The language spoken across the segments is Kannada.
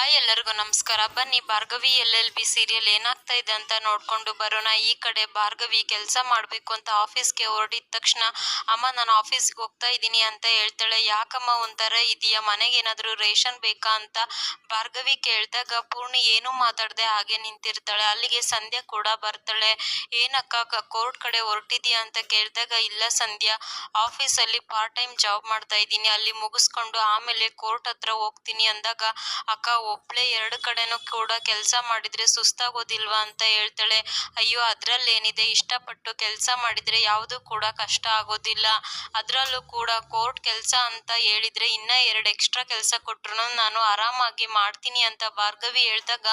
ಹಾಯ್ ಎಲ್ಲರಿಗೂ ನಮಸ್ಕಾರ. ಬನ್ನಿ, Bhargavi L L B serial ಏನಾಗ್ತಾ ಇದೆ ಅಂತ ನೋಡ್ಕೊಂಡು ಬರೋಣ. ಈ ಕಡೆ ಭಾರ್ಗವಿ ಕೆಲಸ ಮಾಡಬೇಕು ಅಂತ ಆಫೀಸ್ಗೆ ಹೊರಡಿದ ತಕ್ಷಣ, ಅಮ್ಮ, ನಾನು ಆಫೀಸ್ಗೆ ಹೋಗ್ತಾ ಇದ್ದೀನಿ ಅಂತ ಹೇಳ್ತಾಳೆ. ಯಾಕಮ್ಮ ಒಂಥರ ಇದೆಯಾ? ಮನೆಗೆ ಏನಾದರೂ ರೇಷನ್ ಬೇಕಾ? ಅಂತ ಭಾರ್ಗವಿ ಕೇಳಿದಾಗ ಪೂರ್ಣಿ ಏನೂ ಮಾತಾಡದೆ ಹಾಗೆ ನಿಂತಿರ್ತಾಳೆ. ಅಲ್ಲಿಗೆ ಸಂಧ್ಯಾ ಕೂಡ ಬರ್ತಾಳೆ. ಏನಕ್ಕ ಕೋರ್ಟ್ ಕಡೆ ಹೊರಟಿದ್ಯಾ? ಅಂತ ಕೇಳಿದಾಗ, ಇಲ್ಲ ಸಂಧ್ಯಾ ಆಫೀಸಲ್ಲಿ ಪಾರ್ಟ್ ಟೈಮ್ ಜಾಬ್ ಮಾಡ್ತಾ ಇದ್ದೀನಿ. ಅಲ್ಲಿ ಮುಗಿಸ್ಕೊಂಡು ಆಮೇಲೆ ಕೋರ್ಟ್ ಹತ್ರ ಹೋಗ್ತೀನಿ ಅಂದಾಗ, ಅಕ್ಕ ಒಬ್ಳೆ ಎರಡು ಕಡೆನೂ ಕೂಡ ಕೆಲಸ ಮಾಡಿದ್ರೆ ಸುಸ್ತಾಗೋದಿಲ್ವಾ ಅಂತ ಹೇಳ್ತಾಳೆ, ಅಯ್ಯೋ, ಅದ್ರಲ್ಲೇನಿದೆ? ಇಷ್ಟಪಟ್ಟು ಕೆಲಸ ಮಾಡಿದ್ರೆ ಯಾವುದು ಕೂಡ ಕಷ್ಟ ಆಗೋದಿಲ್ಲ. ಅದರಲ್ಲೂ ಕೂಡ ಕೋರ್ಟ್ ಕೆಲಸ ಅಂತ ಹೇಳಿದ್ರೆ ಇನ್ನ ಎರಡು ಎಕ್ಸ್ಟ್ರಾ ಕೆಲಸ ಕೊಟ್ರು ನಾನು ಆರಾಮಾಗಿ ಮಾಡ್ತೀನಿ ಅಂತ ಭಾರ್ಗವಿ ಹೇಳ್ದಾಗ,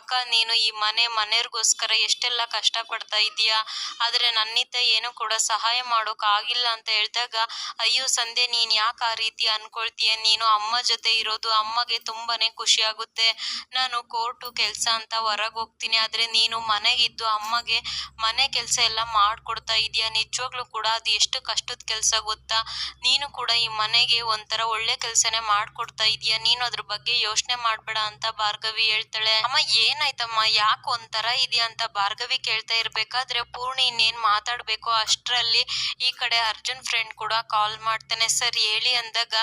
ಅಕ್ಕ, ನೀನು ಈ ಮನೆ ಮನೆಯವ್ರಿಗೋಸ್ಕರ ಎಷ್ಟೆಲ್ಲ ಕಷ್ಟ ಪಡ್ತಾ ಇದೀಯಾ ಆದ್ರೆ ನನ್ನಿಂದ ಏನು ಕೂಡ ಸಹಾಯ ಮಾಡೋಕ್ ಆಗಿಲ್ಲ ಅಂತ ಹೇಳ್ದಾಗ, ಅಯ್ಯೋ, ಸಂಧ್ಯೆ, ನೀನ್ ಯಾಕೆ ಆ ರೀತಿ ಅನ್ಕೊಳ್ತೀಯ? ನೀನು ಅಮ್ಮ ಜೊತೆ ಇರೋದು ಅಮ್ಮಗೆ ತುಂಬಾನೇ ಖುಷಿ ಆಗುತ್ತೆ ನಾನು ಕೋರ್ಟು ಕೆಲಸ ಅಂತ ಹೊರಗೆ ಹೋಗ್ತೀನಿ. ಆದ್ರೆ ನೀನು ಮನೆಗಿದ್ದು ಅಮ್ಮಗೆ ಮನೆ ಕೆಲಸ ಎಲ್ಲ ಮಾಡ್ಕೊಡ್ತಾ ಇದೆಯಾ? ನಿಜವಾಗ್ಲೂ ಕೂಡ ಅದು ಎಷ್ಟು ಕಷ್ಟದ ಕೆಲಸ ಗೊತ್ತಾ? ನೀನು ಕೂಡ ಈ ಮನೆಗೆ ಒಂಥರ ಒಳ್ಳೆ ಕೆಲಸನೇ ಮಾಡ್ಕೊಡ್ತಾ ಇದೆಯಾ? ನೀನು ಅದ್ರ ಬಗ್ಗೆ ಯೋಚನೆ ಮಾಡ್ಬೇಡ ಅಂತ ಭಾರ್ಗವಿ ಹೇಳ್ತಾಳೆ. ಅಮ್ಮ, ಏನಾಯ್ತಮ್ಮ? ಯಾಕೆ ಒಂಥರ ಇದೆಯಾ ಅಂತ ಭಾರ್ಗವಿ ಕೇಳ್ತಾ ಇರ್ಬೇಕಾದ್ರೆ ಪೂರ್ಣಿ ಇನ್ನೇನ್ ಮಾತಾಡ್ಬೇಕು ಅಷ್ಟರಲ್ಲಿ ಈ ಕಡೆ ಅರ್ಜುನ್ ಫ್ರೆಂಡ್ ಕೂಡ ಕಾಲ್ ಮಾಡ್ತಾನೆ. ಸರ್, ಹೇಳಿ ಅಂದಾಗ,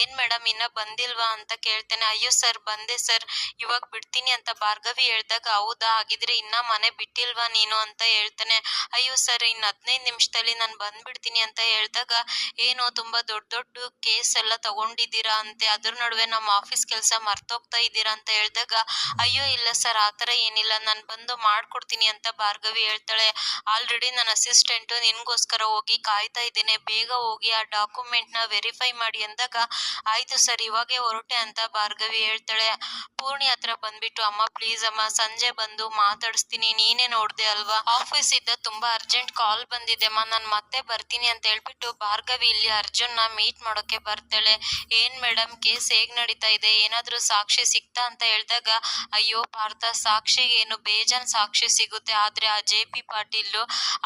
ಏನ್ ಮೇಡಮ್ ಇನ್ನ ಬಂದಿಲ್ವಾ ಅಂತ ಕೇಳ್ತಾನೆ. ಅಯ್ಯೋ ಸರ್ ಬಂದೆ ಸರ್, ಇವಾಗ ಬಿಡ್ತೀನಿ ಅಂತ ಭಾರ್ಗವಿ ಹೇಳ್ದಾಗ, ಹೌದಾ, ಹಾಗಿದ್ರೆ ಇನ್ನ ಮನೆ ಬಿಟ್ಟಿಲ್ವಾ ನೀನು? ಅಂತ ಹೇಳ್ತಾನೆ. ಅಯ್ಯೋ ಸರ್ ಇನ್ನು ಹದಿನೈದು ನಿಮಿಷದಲ್ಲಿ ನಾನು ಬಂದ್ಬಿಡ್ತೀನಿ ಅಂತ ಹೇಳಿದಾಗ, ಏನೋ ತುಂಬಾ ದೊಡ್ಡ ದೊಡ್ಡ ಕೇಸ್ ಎಲ್ಲ ತಗೊಂಡಿದ್ದೀರಾ ಅಂತೆ, ಅದ್ರ ನಡುವೆ ನಮ್ಮ ಆಫೀಸ್ ಕೆಲಸ ಮರ್ತೋಗ್ತಾ ಇದ್ದೀರಾ? ಅಂತ ಹೇಳಿದಾಗ, ಅಯ್ಯೋ, ಇಲ್ಲ ಸರ್ ಆತರ ಏನಿಲ್ಲ, ನಾನು ಬಂದು ಮಾಡ್ಕೊಡ್ತೀನಿ ಅಂತ ಭಾರ್ಗವಿ ಹೇಳ್ತಾಳೆ. ಆಲ್ರೆಡಿ ನನ್ನ ಅಸಿಸ್ಟೆಂಟ್ ನಿನ್ಗೋಸ್ಕರ ಹೋಗಿ ಕಾಯ್ತಾ ಇದ್ದೇನೆ, ಬೇಗ ಹೋಗಿ ಆ ಡಾಕ್ಯುಮೆಂಟ್ನ ವೆರಿಫೈ ಮಾಡಿ ಅಂದಾಗ, ಆಯ್ತು ಸರ್, ಇವಾಗೆ ಹೊರಟೆ ಅಂತ ಭಾರ್ಗವಿ ಹೇಳ್ತಾಳೆ. ಪೂರ್ಣಿ ಹತ್ರ ಬಂದ್ಬಿಟ್ಟು, ಅಮ್ಮ ಪ್ಲೀಸ್ ಅಮ್ಮ, ಸಂಜೆ ಬಂದು ಮಾತಾಡಿಸ್ತೀನಿ, ನೀನೇ ನೋಡ್ದೆ ಅಲ್ವಾ? ಆಫೀಸ್ ಇದ್ದ ತುಂಬಾ ಅರ್ಜೆಂಟ್ ಕಾಲ್ ಬಂದಿದೆ, ಅಮ್ಮ, ನಾನು ಮತ್ತೆ ಬರ್ತೀನಿ ಅಂತ ಹೇಳ್ಬಿಟ್ಟು ಭಾರ್ಗವಿ ಇಲ್ಲಿ ಅರ್ಜುನ್ ಮೀಟ್ ಮಾಡೋಕೆ ಬರ್ತಾಳೆ. ಏನ್ ಮೇಡಮ್ ಕೇಸ್ ಹೇಗ್ ನಡೀತಾ ಇದೆ? ಏನಾದ್ರೂ ಸಾಕ್ಷಿ ಸಿಗ್ತಾ ಅಂತ ಹೇಳಿದಾಗ, ಅಯ್ಯೋ, ಪಾರ್ಥ, ಸಾಕ್ಷಿಗೆ ಏನು ಬೇಜಾನ್ ಸಾಕ್ಷಿ ಸಿಗುತ್ತೆ. ಆದ್ರೆ ಆ ಜೆ ಪಿ ಪಾಟೀಲ್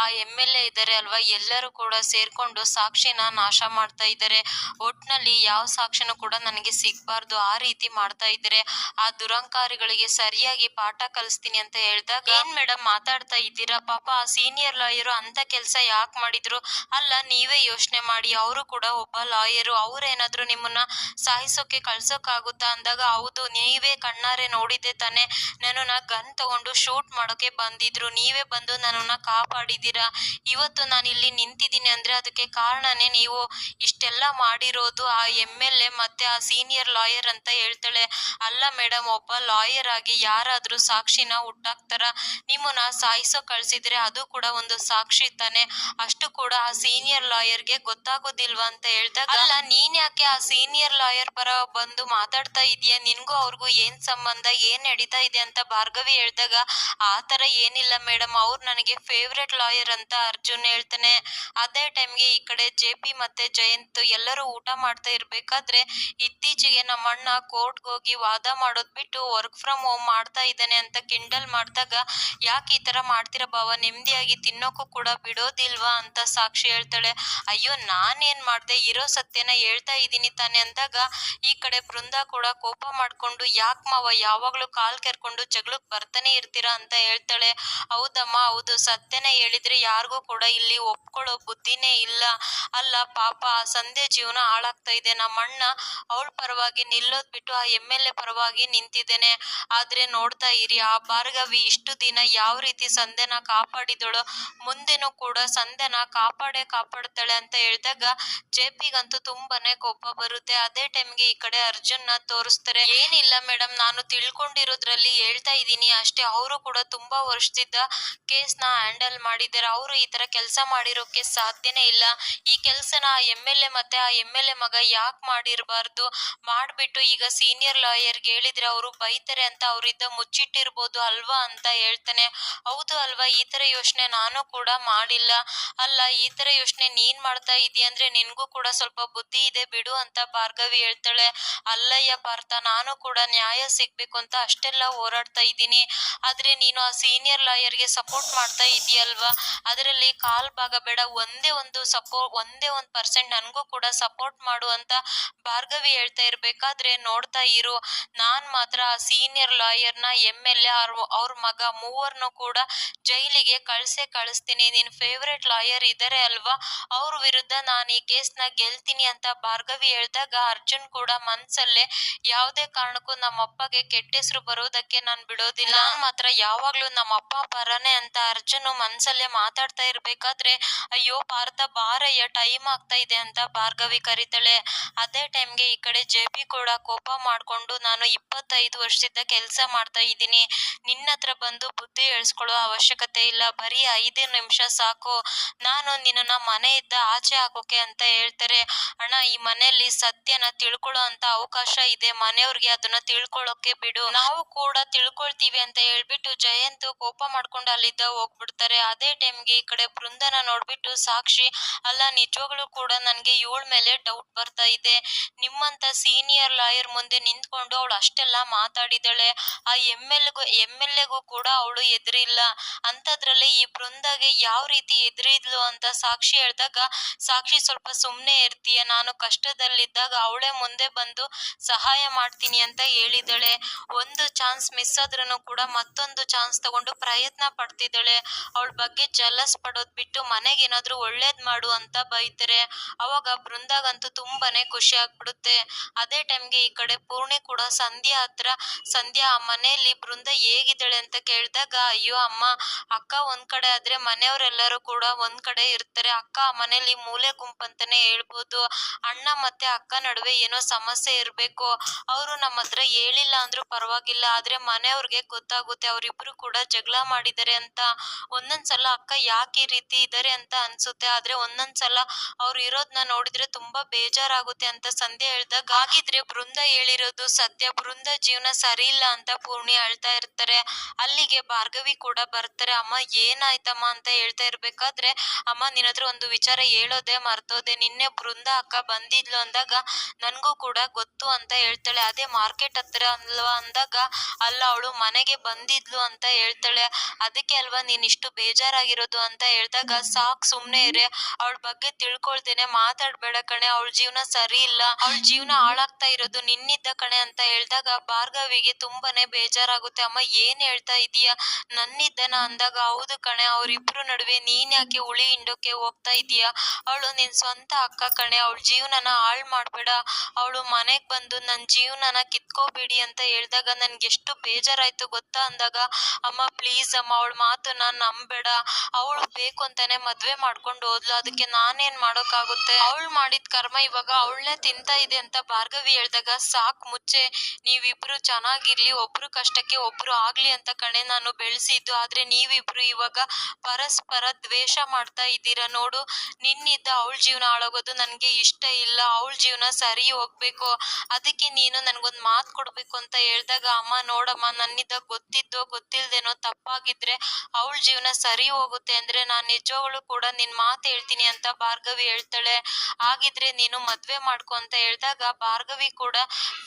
ಆ ಎಂ ಎಲ್ ಎ ಇದ್ದಾರೆ ಅಲ್ವಾ? ಎಲ್ಲರೂ ಕೂಡ ಸೇರ್ಕೊಂಡು ಸಾಕ್ಷಿನ ನಾಶ ಮಾಡ್ತಾ ಇದ್ದಾರೆ ಒಟ್ನಲ್ಲಿ ಯಾವ ಸಾಕ್ಷಿನೂ ಕೂಡ ನನಗೆ ಸಿಗ್ಬಾರ್ದು. ಆ ರೀತಿ ಮಾಡ್ತಾ ಇದ್ದಾರೆ ಆ ದುರಂಕಾರಿಗಳಿಗೆ ಸರಿಯಾಗಿ ಪಾಠ ಕಲಿಸ್ತೀನಿ ಅಂತ ಹೇಳ್ದಾಗ, ಏನ್ ಮೇಡಮ್ ಮಾತಾಡ್ತಾ ಇದ್ದೀರಾ? ಪಾಪ ಆ ಸೀನಿಯರ್ ಲಾಯರು ಅಂತ ಕೆಲಸ ಯಾಕೆ ಮಾಡಿದ್ರು? ಅಲ್ಲ, ನೀವೇ ಯೋಚನೆ ಮಾಡಿ, ಅವರು ಕೂಡ ಒಬ್ಬ ಲಾಯರು ಅವ್ರೇನಾದ್ರು ನಿಮ್ಮನ್ನ ಸಾಯಿಸೋಕೆ ಕಳ್ಸೋಕ್ಕಾಗುತ್ತಾ ಅಂದಾಗ, ಹೌದು, ನೀವೇ ಕಣ್ಣಾರೆ ನೋಡಿದ್ದೆ ತಾನೆ. ನನ್ನನ್ನ ಗನ್ ತಗೊಂಡು ಶೂಟ್ ಮಾಡೋಕೆ ಬಂದಿದ್ರು. ನೀವೇ ಬಂದು ನನ್ನನ್ನ ಕಾಪಾಡಿದ್ದೀರಾ? ಇವತ್ತು ನಾನು ಇಲ್ಲಿ ನಿಂತಿದ್ದೀನಿ ಅಂದ್ರೆ ಅದಕ್ಕೆ ಕಾರಣನೇ ನೀವು ಇಷ್ಟೆಲ್ಲ ಮಾಡಿರೋದು ಆ ಎಂ ಎಲ್ ಎ ಮತ್ತೆ ಆ ಸೀನಿಯರ್ ಲಾಯರ್ ಅಂತ ಹೇಳ್ತಾಳೆ. ಅಲ್ಲ ಮೇಡಮ್ ಒಬ್ಬ ಲಾಯರ್ ಆಗಿ ಯಾರಾದ್ರೂ ಸಾಕ್ಷಿನ ಹುಟ್ಟಾಕ್ತಾರ, ನಿಮ್ಮನ್ನ ಸಾಯಿಸೋ ಕಳ್ಸಿದ್ರೆ ಅದು ಕೂಡ ಒಂದು ಸಾಕ್ಷಿ ತಾನೆ. ಅಷ್ಟು ಕೂಡ ಆ ಸೀನಿಯರ್ ಲಾಯರ್ಗೆ ಗೊತ್ತಾಗೋದಿಲ್ವಾ ಅಂತ ಹೇಳ್ದಾಗ, ಅಲ್ಲ, ನೀನ್ ಯಾಕೆ ಆ ಸೀನಿಯರ್ ಲಾಯರ್ ಪರ ಬಂದು ಮಾತಾಡ್ತಾ ಇದೀಯ? ನಿನ್ಗೂ ಅವ್ರಿಗೂ ಏನ್ ಸಂಬಂಧ, ಏನ್ ನಡೀತಾ ಇದೆ ಅಂತ ಭಾರ್ಗವಿ ಹೇಳ್ದಾಗ ಆತರ ತರ ಏನಿಲ್ಲ ಮೇಡಮ್ ಅವ್ರು ನನಗೆ ಫೇವ್ರೆಟ್ ಲಾಯರ್ ಅಂತ ಅರ್ಜುನ್ ಹೇಳ್ತಾನೆ. ಅದೇ ಟೈಮ್ಗೆ ಈ ಕಡೆ ಜೆ ಪಿ ಮತ್ತೆ ಜಯಂತ್ ಎಲ್ಲರೂ ಊಟ ಮಾಡ್ತಾ ಇರ್ಬೇಕಾದ್ರೆ, ಇತ್ತೀಚೆಗೆ ನಮ್ಮ ಅಣ್ಣ ಕೋರ್ಟ್ಗೆ ಹೋಗಿ ವಾದ ಮಾಡೋದ್ ಬಿಟ್ಟು ವರ್ಕ್ ಫ್ರಮ್ ಹೋಮ್ ಮಾಡ್ತಾ ಇದ್ದಾನೆ ಅಂತ ಕಿಂಡಲ್ ಮಾಡಿದಾಗ, ಯಾಕೆ ಈ ತರ ಮಾಡ್ತೀರಾ ಬಾವ? ನೆಮ್ಮದಿಯಾಗಿ ತಿನ್ನೋಕ್ಕೂ ಕೂಡ ಬಿಡೋದಿಲ್ವಾ? ಅಂತ ಸಾಕ್ಷಿ ಹೇಳ್ತಾಳೆ. ಅಯ್ಯೋ, ನಾನೇನ್ ಮಾಡ್ದೆ? ಇರೋ ಸತ್ಯನ ಹೇಳ್ತಾ ಇದ್ದೀನಿ ತಾನೆ ಅಂದಾಗ, ಈ ಕಡೆ ಬೃಂದ ಕೂಡ ಕೋಪ ಮಾಡ್ಕೊಂಡು, ಯಾಕ್ ಮಾವ? ಯಾವಾಗ್ಲೂ ಕಾಲ್ ಕೆರ್ಕೊಂಡು ಜಗಳಕ್ ಬರ್ತಾನೆ ಇರ್ತೀರಾ? ಅಂತ ಹೇಳ್ತಾಳೆ. ಹೌದಮ್ಮ, ಹೌದು. ಸತ್ಯನೇ ಹೇಳಿದ್ರೆ ಯಾರಿಗೂ ಕೂಡ ಇಲ್ಲಿ ಒಪ್ಕೊಳ್ಳೋ ಬುದ್ಧಿನೇ ಇಲ್ಲ. ಅಲ್ಲ, ಪಾಪ ಸಂಧ್ಯೆ ಜೀವನ ಹಾಳಾಗ್ತಾ ಇದೆ. ನಮ್ಮ ಅಣ್ಣ ಅವಳ ಪರವಾಗಿ ನಿಲ್ಲೋದ್ ಬಿಟ್ಟು ಆ ಎಂ ಎಲ್ ಎ ಪರವಾಗಿ ನಿಂತಿದ್ದೇನೆ. ಆದ್ರೆ ನೋಡ್ತಾ ಇರಿ, ಆ ಭಾರ್ಗವಿ ಇಷ್ಟು ದಿನ ಯಾವ ರೀತಿ ಸಂಧ್ಯನ ಕಾಪಾಡಿದಳು. ಮುಂದೆನೂ ಕೂಡ ಸಂಧ್ಯನ ಕಾಪಾಡೇ ಕಾಪಾಡ್ತಾಳೆ ಅಂತ ಹೇಳಿದಾಗ ಜೆಪಿಗಂತೂ ತುಂಬಾನೇ ಕೋಪ ಬರುತ್ತೆ. ಅದೇ ಟೈಮ್ಗೆ ಈ ಕಡೆ ಅರ್ಜುನ್ನ ತೋರಿಸ್ತಾರೆ. ಏನಿಲ್ಲ ಮೇಡಮ್ ನಾನು ತಿಳ್ಕೊಂಡಿರೋದ್ರಲ್ಲಿ ಹೇಳ್ತಾ ಇದ್ದೀನಿ. ಅಷ್ಟೇ, ಅವರು ಕೂಡ ತುಂಬಾ ವರ್ಷದಿಂದ ನ ಹ್ಯಾಂಡಲ್ ಮಾಡಿದ್ದಾರೆ. ಅವರು ಈ ತರ ಕೆಲಸ ಮಾಡಿರೋಕೆ ಸಾಧ್ಯನೇ ಇಲ್ಲ. ಈ ಕೆಲ್ಸನ ಎಂ ಎಲ್ ಎ ಮತ್ತೆ ಆ ಎಂ ಎಲ್ ಎ ಮಗ ಯಾಕೆ ಮಾಡಿರಬಾರ್ದು? ಮಾಡಿಬಿಟ್ಟು ಈಗ ಸೀನಿಯರ್ ಲಾಯರ್ಗೆ ಹೇಳಿದ್ರೆ ಅವರು ಬೈತಾರೆ ಅಂತ ಅವರಿಂದ ಮುಚ್ಚಿಟ್ಟಿರ್ಬೋದು ಅಲ್ವಾ ಅಂತ ಹೇಳ್ತಾನೆ. ಹೌದು ಅಲ್ವಾ, ಈ ತರ ಯೋಚನೆ ನಾನು ಕೂಡ ಮಾಡಿಲ್ಲ. ಅಲ್ಲ, ಈ ತರ ಯೋಚನೆ ನೀನ್ ಮಾಡ್ತಾ ಇದೀಯ ಅಂದ್ರೆ ನಿನ್ಗೂ ಕೂಡ ಸ್ವಲ್ಪ ಬುದ್ಧಿ ಇದೆ ಬಿಡು ಅಂತ ಭಾರ್ಗವಿ ಹೇಳ್ತಾಳೆ. ಅಲ್ಲಯ್ಯ ಪಾರ್ಥ, ನಾನು ಕೂಡ ನ್ಯಾಯ ಸಿಗ್ಬೇಕು ಅಂತ ಅಷ್ಟೆಲ್ಲ ಹೋರಾಡ್ತಾ ಇದ್ದೀನಿ. ಆದ್ರೆ ನೀನು ಆ ಸೀನಿಯರ್ ಲಾಯರ್ಗೆ ಸಪೋರ್ಟ್ ಮಾಡ್ತಾ ಇದೀಯಲ್ವಾ? ಅದರಲ್ಲಿ ಕಾಲ್ ಭಾಗ ಬೇಡ, ಒಂದೇ ಒಂದು ಸಪೋರ್ಟ್ ಒಂದೇ ಒಂದ್ ಪರ್ಸೆಂಟ್ ನನಗೂ ಕೂಡ ಸಪೋರ್ಟ್ ಮಾಡು ಅಂತ ಭಾರ್ಗವಿ ಹೇಳ್ತಾ ಇರ್ಬೇಕಾದ್ರೆ ನೋಡ್ತಾ ಇರು. ನಾನ್ ಮಾತ್ರ ಆ ಸೀನಿಯರ್ ಲಾಯರ್ನ ಎಂ ಎಲ್ ಎ ಅವ್ರ ಮಗ ಮೂವರ್ನು ಕೂಡ ಜೈಲಿಗೆ ಕಳ್ಸೇ ಕಳಿಸ್ತೀನಿ. ನಿನ್ ಫೇವ್ರೇಟ್ ಲಾಯರ್ ಇದ್ದಾರೆ ಅಲ್ವಾ? ಅವ್ರ ವಿರುದ್ಧ ನಾನು ಈ ಕೇಸ್ನ ಗೆಲ್ತೀನಿ ಅಂತ ಭಾರ್ಗವಿ ಹೇಳ್ದಾಗ ಅರ್ಜುನ್ ಕೂಡ ಮನ್ಸಲ್ಲೇ ಯಾವುದೇ ಕಾರಣಕ್ಕೂ ನಮ್ಮ ಅಪ್ಪಗೆ ಕೆಟ್ಟ ಹೆಸರು ಬರೋದಕ್ಕೆ ನಾನು ಬಿಡೋದಿಲ್ಲ. ನಾನು ಮಾತ್ರ ಯಾವಾಗ್ಲೂ ನಮ್ಮ ಅಪ್ಪ ಪರನೇ ಅಂತ ಅರ್ಜುನ್ ಮನ್ಸಲ್ಲೇ ಮಾತಾಡ್ತಾ ಇರ್ಬೇಕಾದ್ರೆ ಅಯ್ಯೋ ಪಾರ್ಥ ಬಾರಯ್ಯ ಟೈಮ್ ಆಗ್ತಾ ಇದೆ ಅಂತ ಭಾರ್ಗವಿ ಕರೀತಾಳೆ. ಅದೇ ಟೈಮ್ಗೆ ಈ ಕಡೆ ಜೆಬಿ ಕೂಡ ಕೋಪ ಮಾಡ್ಕೊಂಡು ನಾನು ಇಪ್ಪತ್ತೈದು ವರ್ಷದಿಂದ ಕೆಲಸ ಮಾಡ್ತಾ ಇದ್ದೀನಿ. ನಿನ್ನ ಹತ್ರ ಬಂದು ಬುದ್ಧಿ ಹೇಳ್ಸ್ಕೊಳ್ಳೋ ಅವಶ್ಯಕತೆ ಇಲ್ಲ. ಬರೀ ಐದೇ ನಿಮಿಷ ಸಾಕು. ನಾನು ನಿನ್ನನ್ನ ಮನೆಯಿಂದ ಆಚೆ ಹಾಕೋಕೆ ಅಂತ ಹೇಳ್ತಾರೆ. ಅಣ್ಣ, ಈ ಮನೆಯಲ್ಲಿ ಸತ್ಯನ ತಿಳ್ಕೊಳ್ಳೋ ಅಂತ ಅವಕಾಶ ಇದೆ. ಮನೆಯವ್ರಿಗೆ ಅದನ್ನ ತಿಳ್ಕೊಳ್ಳೋಕೆ ಬಿಡು. ನಾವು ಕೂಡ ತಿಳ್ಕೊಳ್ತೀವಿ ಅಂತ ಹೇಳ್ಬಿಟ್ಟು ಜಯಂತ್ ಕೋಪ ಮಾಡ್ಕೊಂಡು ಅಲ್ಲಿದ್ದ ಹೋಗ್ಬಿಡ್ತಾರೆ. ಅದೇ ಟೈಮ್ಗೆ ಈ ಕಡೆ ಬೃಂದನ ನೋಡ್ಬಿಟ್ಟು ಸಾಕ್ಷಿ, ಅಲ್ಲ, ನಿಜವಾಗ್ಲೂ ಕೂಡ ನನಗೆ ಇವಳ ಮೇಲೆ ಡೌಟ್ ಬರ್ತಾ ಇದೆ. ನಿಮ್ಮಂತ ಸೀನಿಯರ್ ಲಾಯರ್ ಮುಂದೆ ನಿಂತ್ಕೊಂಡು ಅವಳು ಅಷ್ಟೆಲ್ಲ ಮಾತಾಡಿದಾಳೆ. ಆ ಎಂ ಎಲ್ ಎಂ ಎಲ್ ಎಗೂ ಕೂಡ ಅವಳು ಎದುರಿಲ್ಲ. ಅಂತದ್ರಲ್ಲಿ ಈ ಬೃಂದಾಗೆ ಯಾವ ರೀತಿ ಎದುರಿದ್ಲು ಅಂತ ಸಾಕ್ಷಿ ಹೇಳಿದಾಗ, ಸಾಕ್ಷಿ ಸ್ವಲ್ಪ ಸುಮ್ಮನೆ ಇರ್ತೀಯ, ನಾನು ಕಷ್ಟದಲ್ಲಿದ್ದಾಗ ಅವಳೇ ಮುಂದೆ ಬಂದು ಸಹಾಯ ಮಾಡ್ತೀನಿ ಅಂತ ಹೇಳಿದಾಳೆ. ಒಂದು ಚಾನ್ಸ್ ಮಿಸ್ ಆದ್ರೂ ಕೂಡ ಮತ್ತೊಂದು ಚಾನ್ಸ್ ತಗೊಂಡು ಪ್ರಯತ್ನ ಪಡ್ತಿದ್ದಾಳೆ. ಅವಳ ಬಗ್ಗೆ ಜಲಸ್ ಪಡೋದ್ ಬಿಟ್ಟು ಮನೆಗೆ ಏನಾದ್ರೂ ಒಳ್ಳೇದ್ ಮಾಡು ಅಂತ ಬೈತಾರೆ. ಅವಾಗ ಬೃಂದಾಗಂತೂ ತುಂಬಾನೇ ಖುಷಿ ಆಗ್ಬಿಡುತ್ತೆ. ಅದೇ ಟೈಮ್ಗೆ ಈ ಕಡೆ ಪೂರ್ಣಿ ಕೂಡ ಸಂಧ್ಯಾ ಹತ್ರ, ಸಂಧ್ಯಾ, ಆ ಮನೆಯಲ್ಲಿ ಬೃಂದ ಹೇಗಿದ್ದಾಳೆ? ಅಂತ ಕೇಳಿದಾಗ, ಅಯ್ಯೋ ಅಮ್ಮ, ಅಕ್ಕ ಒಂದ್ ಕಡೆ ಆದ್ರೆ ಮನೆಯವರೆಲ್ಲರೂ ಕೂಡ ಒಂದ್ ಕಡೆ ಇರ್ತಾರೆ. ಅಕ್ಕ, ಆ ಮನೆಯಲ್ಲಿ ಮೂಲೆ ಗುಂಪಂತಾನೆ ಹೇಳ್ಬೋದು. ಅಣ್ಣ ಮತ್ತೆ ಅಕ್ಕ ನಡುವೆ ಏನೋ ಸಮಸ್ಯೆ ಇರ್ಬೇಕು. ಅವರು ನಮ್ಮ ಹತ್ರ ಹೇಳಿಲ್ಲ ಅಂದ್ರು ಪರವಾಗಿಲ್ಲ. ಆದ್ರೆ ಮನೆಯವ್ರಿಗೆ ಗೊತ್ತಾಗುತ್ತೆ. ಅವರಿಬ್ರು ಕೂಡ ಜಗಳ ಮಾಡಿದ್ದಾರೆ ಅಂತ. ಒಂದೊಂದ್ಸಲ ಅಕ್ಕ ಯಾಕೆ ಈ ರೀತಿ ಇದಾರೆ ಅಂತ ಅನ್ಸುತ್ತೆ. ಆದ್ರೆ ಒಂದೊಂದ್ಸಲ ಅವ್ರು ಇರೋದ್ನ ನೋಡಿದ್ರೆ ತುಂಬಾ ಬೇಜಾರಾಗುತ್ತೆ ಅಂತ ಸಂಧ್ಯಾ ಹೇಳ್ದಾಗ, ಹಾಗಿದ್ರೆ ಬೃಂದ ಹೇಳಿರೋದು ಸತ್ಯ ಬೃಂದ ಜೀವನ ಸರಿ ಇಲ್ಲ ಅಂತ ಪೂರ್ಣಿ ಅಳ್ತಾ ಇರ್ತಾರೆ. ಅಲ್ಲಿಗೆ ಭಾರ್ಗವಿ ಕೂಡ ಬರ್ತಾರೆ. ಅಮ್ಮ, ಏನಾಯ್ತಮ್ಮ ಅಂತ ಹೇಳ್ತಾ ಇರ್ಬೇಕಾದ್ರೆ, ಅಮ್ಮ, ನಿನ್ನ ಹತ್ರ ಒಂದು ವಿಚಾರ ಹೇಳೋದೆ ಮರ್ತೋದೆ. ನಿನ್ನೆ ಬೃಂದ ಅಕ್ಕ ಬಂದಿದ್ಲು ಅಂದಾಗ ನನಗೂ ಕೂಡ ಗೊತ್ತು ಅಂತ ಹೇಳ್ತಾಳೆ. ಅದೇ ಮಾರ್ಕೆಟ್ ಹತ್ರ ಅಲ್ವಾ ಅಂದಾಗ, ಅಲ್ಲ, ಅವಳು ಮನೆಗೆ ಬಂದಿದ್ಲು ಅಂತ ಹೇಳ್ತಾಳೆ. ಅದಕ್ಕೆ ಅಲ್ವಾ ನೀನ್ ಇಷ್ಟು ಬೇಜಾರಾಗಿರೋದು ಅಂತ ಹೇಳ್ದಾಗ, ಸಾಕ್ ಸುಮ್ನೆ ಇರೆ. ಅವಳ ಬಗ್ಗೆ ತಿಳ್ಕೊಳ್ತೇನೆ. ಮಾತಾಡ್ಬೇಡ ಕಣೆ. ಅವಳ ಜೀವನ ಸರಿ ಇಲ್ಲ ಅವಳ ಜೀವನ ಹಾಳಾಗ್ತಾ ಇರೋದು ನಿನ್ನಿದ್ದ ಕಣೆ ಅಂತ ಹೇಳ್ದಾಗ ಭಾರ್ಗವಿಗೆ ತುಂಬಾನೇ ಬೇಜಾರಾಗುತ್ತೆ, ಅಮ್ಮ, ಏನ್ ಹೇಳ್ತಾ ಇದೀಯ? ನನ್ನಿದ್ದನ ಅಂದಾಗ, ಹೌದು ಕಣೆ, ಅವ್ರಿಬ್ರು ನಡುವೆ ನೀನ್ ಯಾಕೆ ಉಳಿ ಹಿಂಡೋಕೆ ಹೋಗ್ತಾ ಇದೀಯ? ಅವಳು ನಿನ್ ಸ್ವಂತ ಅಕ್ಕ ಕಣೆ, ಅವಳ ಜೀವನನ ಹಾಳ್ ಮಾಡ್ಬೇಡ, ಅವಳು ಮನೆಗ್ ಬಂದು ನನ್ನ ಜೀವನನ ಕಿತ್ಕೋಬೇಡಿ ಅಂತ ಹೇಳ್ದಾಗ ನನ್ಗೆ ಎಷ್ಟು ಬೇಜಾರಾಯ್ತು ಗೊತ್ತಾ? ಅಂದಾಗ, ಅಮ್ಮ ಪ್ಲೀಸ್ ಅಮ್ಮ, ಅವಳ ಮಾತು ನಾನ್ ನಂಬೇಡ ಅವಳು ಬೇಕು ಅಂತಾನೆ ಮದ್ವೆ ಮಾಡ್ಕೊಂಡು ಹೋದ್ಲು, ಅದಕ್ಕೆ ನಾನೇನ್ ಮಾಡೋಕ್ಕಾಗುತ್ತೆ? ಅವಳು ಮಾಡಿದ ಕರ್ಮ ಇವಾಗ ಅವಳನ್ನೇ ತಿಂತಾ ಇದೆ ಅಂತ ಭಾರ್ಗವಿ ಹೇಳ್ದಾಗ ಸಾಕ್ ಮುಚ್ಚೆ. ನೀವಿಬ್ರು ಚೆನ್ನಾಗಿರ್ಲಿ, ಒಬ್ರು ಕಷ್ಟಕ್ಕೆ ಒಬ್ರು ಆಗ್ಲಿ ಅಂತ ಕಣೆ ನಾನು ಬೆಳೆಸಿದ್ದು. ಆದ್ರೆ ನೀವಿಬ್ರು ಇವಾಗ ಪರಸ್ಪರ ದ್ವೇಷ ಮಾಡ್ತಾ ಇದ್ದೀರಾ ನೋಡು. ನಿನ್ನಿದ್ದ ಅವಳ ಜೀವನ ಹಾಳಾಗೋದು ನನಗೆ ಇಷ್ಟ ಇಲ್ಲ. ಅವಳ ಜೀವನ ಸರಿ ಹೋಗ್ಬೇಕು. ಅದಕ್ಕೆ ನೀನು ನನಗೊಂದು ಮಾತು ಕೊಡ್ಬೇಕು ಅಂತ ಹೇಳ್ದಾಗ, ಅಮ್ಮ, ನೋಡಮ್ಮ ನನ್ನಿದ್ದ ಗೊತ್ತಿದ್ದೋ ಗೊತ್ತಿಲ್ದೇನೋ ತಪ್ಪಾಗಿದ್ರೆ ಅವಳ ಜೀವನ ಸರಿ ಹೋಗುತ್ತೆ ಅಂದ್ರೆ ನಾನ್ ನಿಜವಾಗ್ಲೂ ಕೂಡ ನಿನ್ ಮಾತ್ ಹೇಳ್ತೀನಿ ಅಂತ ಭಾರ್ಗವಿ ಹೇಳ್ತಾಳೆ. ಹಾಗಿದ್ರೆ ನೀನು ಮದ್ವೆ ಮಾಡ್ಕೊ ಅಂತ ಹೇಳ್ದಾಗ, ಭಾರ್ಗವಿ ಕೂಡ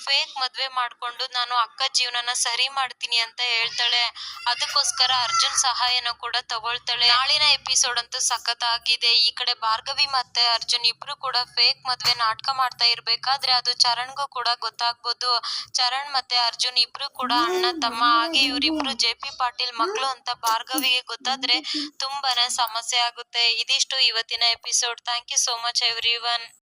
ಫೇಕ್ ಮದ್ವೆ ಮಾಡ್ಕೊಂಡು ನಾನು ಅಕ್ಕ ಜೀವನನ ಸರಿ ಮಾಡ್ತೀನಿ ಅಂತ ಹೇಳ್ತಾಳೆ. ಅದಕ್ಕೋಸ್ಕರ ಅರ್ಜುನ್ ಸಹಾಯನ ಕೂಡ ತಗೊಳ್ತಾಳೆ. ನಾಳಿನ ಎಪಿಸೋಡ್ ಅಂತೂ ಸಖತ್ ಆಗಿದೆ ಈ ಕಡೆ ಭಾರ್ಗವಿ ಮತ್ತೆ ಅರ್ಜುನ್ ಇಬ್ರು ಕೂಡ ಫೇಕ್ ಮದ್ವೆ ನಾಟಕ ಮಾಡ್ತಾ ಇರ್ಬೇಕಾದ್ರೆ ಅದು ಚರಣ್ಗೂ ಕೂಡ ಗೊತ್ತಾಗ್ಬೋದು. ಚರಣ್ ಮತ್ತೆ ಅರ್ಜುನ್ ಇಬ್ರು ಕೂಡ ಅಣ್ಣ, ತಮ್ಮ ಹಾಗೆ ಇವರಿಬ್ರು ಜೆ ಪಿ ಪಾಟೀಲ್ ಮಕ್ಕಳು ಅಂತ ಭಾರ್ಗವಿಗೆ ಗೊತ್ತಾದ್ರೆ ತುಂಬಾನೇ ಸಮಸ್ಯೆ ಆಗುತ್ತೆ. ಇದಿಷ್ಟು ಇವತ್ತಿನ episode thank you so much everyone